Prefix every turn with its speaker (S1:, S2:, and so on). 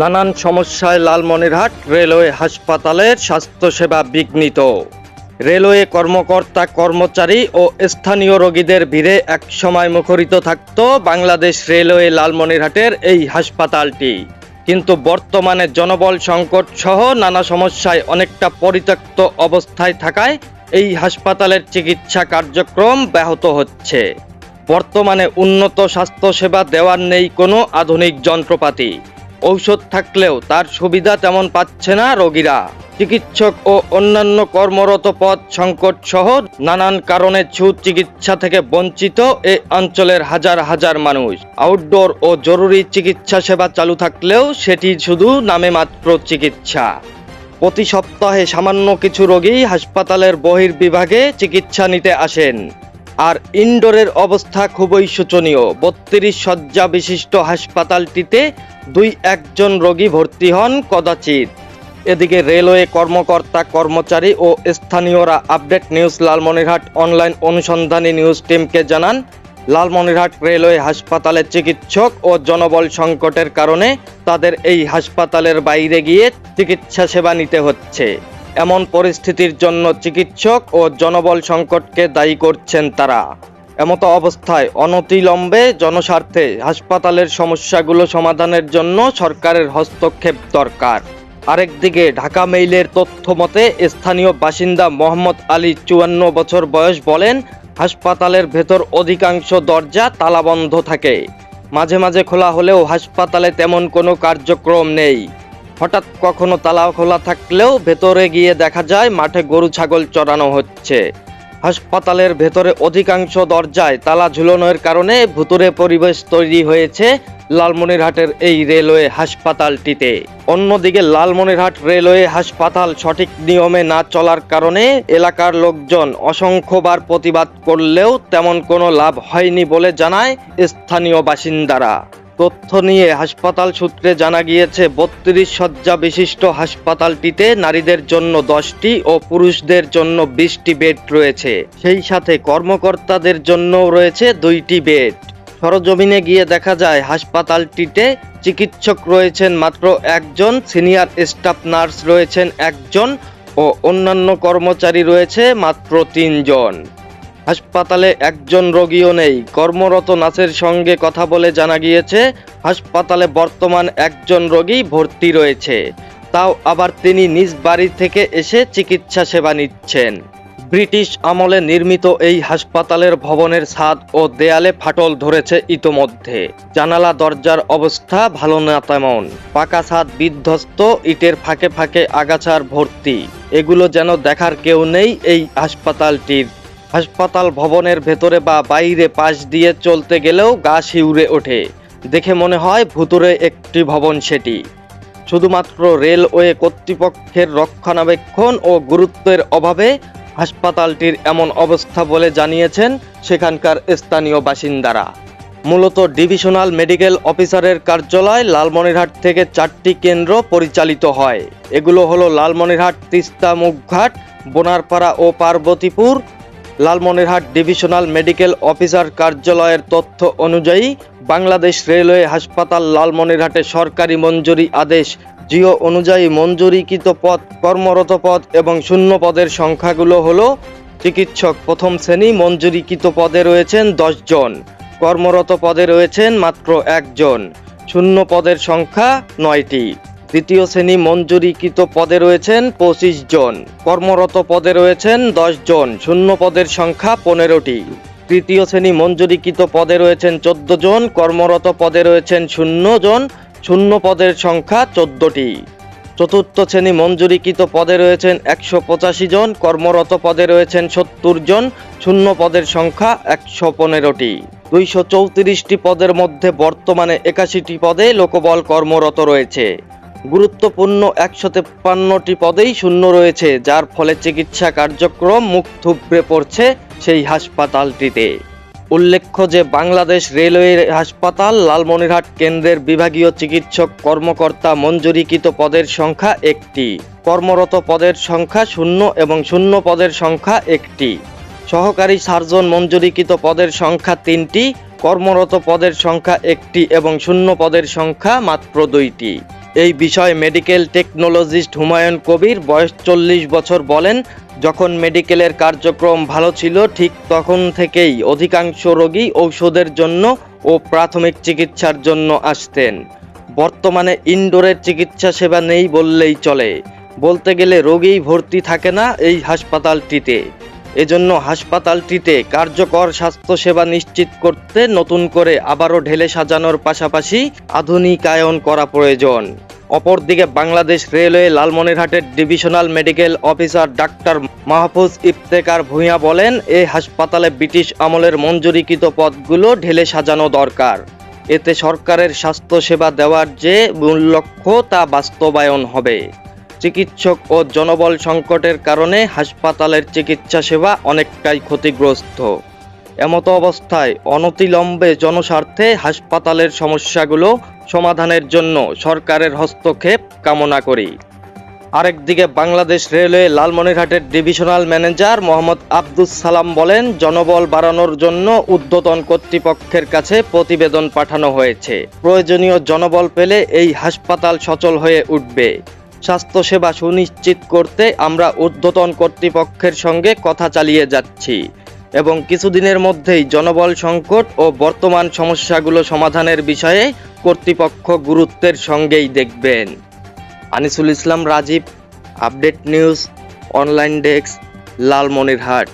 S1: নানান সমস্যায় লালমনিরহাট রেলওয়ে হাসপাতালের স্বাস্থ্যসেবা বিঘ্নিত। রেলওয়ে কর্মকর্তা, কর্মচারী ও স্থানীয় রোগীদের ভিড়ে একসময় মুখরিত থাকত বাংলাদেশ রেলওয়ে লালমনিরহাটের এই হাসপাতালটি। কিন্তু বর্তমানে জনবল সংকট সহ নানা সমস্যায় অনেকটা পরিত্যক্ত অবস্থায় থাকায় এই হাসপাতালের চিকিৎসা কার্যক্রম ব্যাহত হচ্ছে। বর্তমানে উন্নত স্বাস্থ্যসেবা দেওয়ার নেই কোনো আধুনিক যন্ত্রপাতি। ঔষধ থাকলেও তার সুবিধা তেমন পাচ্ছে না রোগীরা। চিকিৎসক ও অন্যান্য কর্মরত পদ সংকট সহ নানান কারণে সুচিকিৎসা থেকে বঞ্চিত এ অঞ্চলের হাজার হাজার মানুষ। আউটডোর ও জরুরি চিকিৎসা সেবা চালু থাকলেও সেটি শুধু নামে মাত্র চিকিৎসা। প্রতি সপ্তাহে সামান্য কিছু রোগী হাসপাতালের বহির্বিভাগে চিকিৎসা নিতে আসেন। আর ইনডোরের অবস্থা খুবই শোচনীয়। বত্রিশ শয্যা বিশিষ্ট হাসপাতালটিতে দুই একজন রোগী ভর্তি হন কদাচিৎ। এদিকে রেলওয়ে কর্মকর্তা, কর্মচারী ও স্থানীয়রা আপডেট নিউজ লালমনিরহাট অনলাইন অনুসন্ধানী নিউজ টিমকে জানান, লালমনিরহাট রেলওয়ে হাসপাতালে চিকিৎসক ও জনবল সংকটের কারণে তাদের এই হাসপাতালের বাইরে গিয়ে চিকিৎসা সেবা নিতে হচ্ছে। এমন পরিস্থিতির জন্য চিকিৎসক ও জনবল সংকটকে দায়ী করছেন তারা। এমতো অবস্থায় অনতিলম্বে জনস্বার্থে হাসপাতালের সমস্যাগুলো সমাধানের জন্য সরকারের হস্তক্ষেপ দরকার। আরেকদিকে ঢাকা মেইলের তথ্য মতে, স্থানীয় বাসিন্দা মোহাম্মদ আলী চুয়ান্ন বছর বয়স বলেন, হাসপাতালের ভেতর অধিকাংশ দরজা তালাবন্ধ থাকে। মাঝে মাঝে খোলা হলেও হাসপাতালে তেমন কোনো কার্যক্রম নেই। হঠাৎ কখনো তালা খোলা থাকলেও ভেতরে গিয়ে দেখা যায় মাঠে গরু, ছাগল চড়ানো হচ্ছে। হাসপাতালের ভেতরে অধিকাংশ দরজায় তালা ঝুলানোর কারণে ভুতুরে পরিবেশ তৈরি হয়েছে লালমনিরহাটের এই রেলওয়ে হাসপাতালটিতে। অন্যদিকে লালমনিরহাট রেলওয়ে হাসপাতাল সঠিক নিয়মে না চলার কারণে এলাকার লোকজন অসংখ্যবার প্রতিবাদ করলেও তেমন কোনো লাভ হয়নি বলে জানায় স্থানীয় বাসিন্দারা। তথ্য নিয়ে হাসপাতাল সূত্রে জানা গিয়েছে, বত্রিশ শয্যা বিশিষ্ট হাসপাতালটিতে নারীদের জন্য দশটি ও পুরুষদের জন্য বিশটি বেড রয়েছে। সেই সাথে কর্মকর্তাদের জন্যও রয়েছে দুইটি বেড। সরজমিনে গিয়ে দেখা যায়, হাসপাতালটিতে চিকিৎসক রয়েছেন মাত্র একজন, সিনিয়র স্টাফ নার্স রয়েছেন একজন ও অন্যান্য কর্মচারী রয়েছে মাত্র তিনজন। হাসপাতালে একজন রোগীও নেই। কর্মরত নার্সের সঙ্গে কথা বলে জানা গিয়েছে, হাসপাতালে বর্তমান একজন রোগী ভর্তি রয়েছে। তাও আবার তিনি নিজ বাড়ি থেকে এসে চিকিৎসা সেবা নিচ্ছেন। ব্রিটিশ আমলে নির্মিত এই হাসপাতালের ভবনের ছাদ ও দেয়ালে ফাটল ধরেছে ইতোমধ্যে। জানালা দরজার অবস্থা ভালো না তেমন। পাকা ছাদ বিধ্বস্ত, ইটের ফাঁকে ফাঁকে আগাছার ভর্তি। এগুলো যেন দেখার কেউ নেই এই হাসপাতালটির। হাসপাতাল ভবনের ভেতরে বা বাইরে পাশ দিয়ে চলতে গেলেও গা শিউরে ওঠে। দেখে মনে হয় ভুতুরে একটি ভবন সেটি। শুধুমাত্র রেলওয়ে কর্তৃপক্ষের রক্ষণাবেক্ষণ ও গুরুত্বের অভাবে হাসপাতালটির এমন অবস্থা বলে জানিয়েছেন সেখানকার স্থানীয় বাসিন্দারা। মূলত ডিভিশনাল মেডিকেল অফিসারের কার্যালয় লালমনিরহাট থেকে চারটি কেন্দ্র পরিচালিত হয়। এগুলো হলো লালমনিরহাট, তিস্তা, মুখঘাট, বোনারপাড়া ও Parbatipur Lalmonirhat divisional medical officer কার্যালয়ের তথ্য অনুযায়ী বাংলাদেশ রেলওয়ে হাসপাতাল লালমনিরহাটে সরকারি মঞ্জুরি আদেশ। জিও অনুযায়ী মঞ্জুরিকৃত পদ, কর্মরত পদ এবং শূন্য পদের সংখ্যাগুলো হলো চিকিৎসক প্রথম শ্রেণি মঞ্জুরিকৃত পদে রয়েছেন জন, কর্মরত পদে রয়েছেন মাত্র একজন শূন্য পদের সংখ্যা নয়টি। দ্বিতীয় শ্রেণি মঞ্জুরিকৃত পদে রয়েছেন পঁচিশ জন। কর্মরত পদে রয়েছেন দশ জন। শূন্য পদের সংখ্যা পনেরোটি। তৃতীয় শ্রেণি মঞ্জুরিকৃত পদে রয়েছেন চোদ্দ জন। কর্মরত পদে রয়েছেন শূন্য জন। শূন্য পদের সংখ্যা চোদ্দটি। চতুর্থ শ্রেণি মঞ্জুরিকৃত পদে রয়েছেন একশো পঁচাশি জন। কর্মরত পদে রয়েছেন সত্তর জন। শূন্য পদের সংখ্যা একশো পনেরোটি। দুইশো চৌত্রিশটি পদের মধ্যে বর্তমানে একাশিটি পদে লোকবল কর্মরত রয়েছে। গুরুত্বপূর্ণ একশো তেপ্পান্নটি পদেই শূন্য রয়েছে, যার ফলে চিকিৎসা কার্যক্রম মুখ থুবড়ে পড়ছে সেই হাসপাতালটিতে। উল্লেখ্য যে বাংলাদেশ রেলওয়ে হাসপাতাল লালমনিরহাট কেন্দ্রের বিভাগীয় চিকিৎসক কর্মকর্তা মঞ্জুরিকৃত পদের সংখ্যা একটি। কর্মরত পদের সংখ্যা শূন্য এবং শূন্য পদের সংখ্যা একটি। সহকারী সার্জন মঞ্জুরিকৃত পদের সংখ্যা তিনটি, কর্মরত পদের সংখ্যা একটি এবং শূন্য পদের সংখ্যা মাত্র দুইটি। এই বিষয়ে মেডিকেল টেকনোলজিস্ট হুমায়ুন কবির বয়স চল্লিশ বছর বলেন, যখন মেডিকেলের কার্যক্রম ভালো ছিল, ঠিক তখন থেকেই অধিকাংশ রোগী ঔষধের জন্য ও প্রাথমিক চিকিৎসার জন্য আসতেন। বর্তমানে ইনডোরের চিকিৎসা সেবা নেই বললেই চলে। বলতে গেলে রোগী ভর্তি থাকে না এই হাসপাতালটিতে। এজন্য হাসপাতালটিতে কার্যকর স্বাস্থ্যসেবা নিশ্চিত করতে নতুন করে আবারও ঢেলে সাজানোর পাশাপাশি আধুনিকায়ন করা প্রয়োজন। অপরদিকে বাংলাদেশ রেলওয়ে লালমনিরহাটের divisional medical officer doctor Mahfuz Iftekhar Bhuiyan বলেন এই হাসপাতালে ব্রিটিশ আমলের মঞ্জুরিকৃত পদগুলো ঢেলে সাজানো দরকার। এতে সরকারের স্বাস্থ্যসেবা দেওয়ার যে মূল লক্ষ্য তা বাস্তবায়ন হবে। চিকিৎসক ও জনবল সংকটের কারণে হাসপাতালের চিকিৎসা সেবা অনেকটাই ক্ষতিগ্রস্ত। এমতো অবস্থায় অনতিলম্বে জনস্বার্থে হাসপাতালের সমস্যাগুলো সমাধানের জন্য সরকারের হস্তক্ষেপ কামনা করি। আরেকদিকে বাংলাদেশ রেলওয়ে লালমনিরহাটের ডিভিশনাল ম্যানেজার মোহাম্মদ আব্দুস সালাম বলেন, জনবল বাড়ানোর জন্য ঊর্ধ্বতন কর্তৃপক্ষের কাছে প্রতিবেদন পাঠানো হয়েছে। প্রয়োজনীয় জনবল পেলে এই হাসপাতাল সচল হয়ে উঠবে। স্বাস্থ্যসেবা সুনিশ্চিত করতে আমরা ঊর্ধ্বতন কর্তৃপক্ষের সঙ্গে কথা চালিয়ে যাচ্ছি এবং কিছুদিনের মধ্যেই জনবল সংকট ও বর্তমান সমস্যাগুলো সমাধানের বিষয়ে কর্তৃপক্ষ গুরুত্বের সঙ্গেই দেখবেন। Anisul Islam Rajib, update news, online desk, Lalmonirhat.